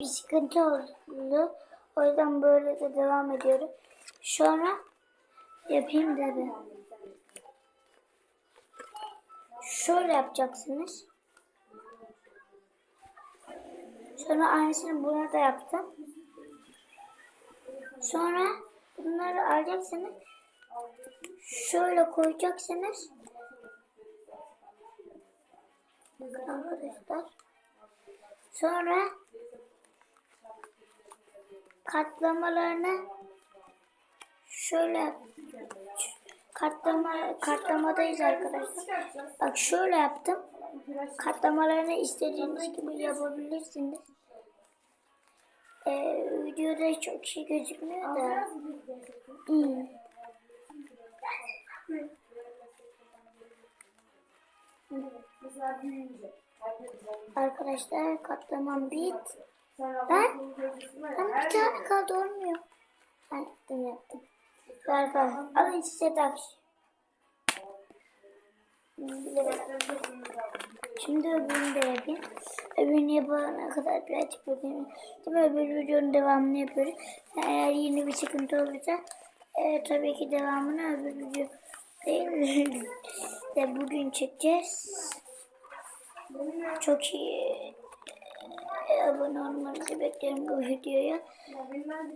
bir sıkıntı oldu. O yüzden böyle de devam ediyorum. Sonra yapayım dedi. Şöyle yapacaksınız. Sonra aynısını buna da yaptım. Sonra bunları alacaksınız. Şöyle koyacaksınız. Arkadaşlar. Sonra katlamalarını şöyle katlama katlamadayız arkadaşlar. Bak şöyle yaptım. Katlamalarını istediğiniz gibi yapabilirsiniz. Ee, videoda çok şey gözükmüyor da. Hmm. Arkadaşlar katlamam bit. Ben- Ben bir tane kaldı olmuyor. Ben yaptım yaptım. Arkadaşlar alın size taş. Şimdi öbürünü de yapayım. Öbürünü yapana kadar birazcık bakayım. Mi? Öbür videonun devamını yapıyoruz. Eğer yeni bir sıkıntı olursa e, tabii ki devamını öbür video değil de bugün çekeceğiz. Çok iyi abone olmanızı bekliyorum bu videoya.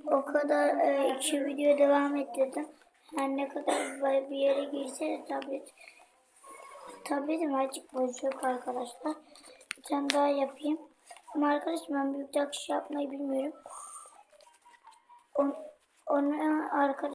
O kadar e, iki video devam ettirdim. Her ne kadar bir yere girse tablet tabletim azıcık bozuk arkadaşlar. Bir tane daha yapayım. Ama arkadaşlar ben büyük takış yapmayı bilmiyorum. On, onu arkadaş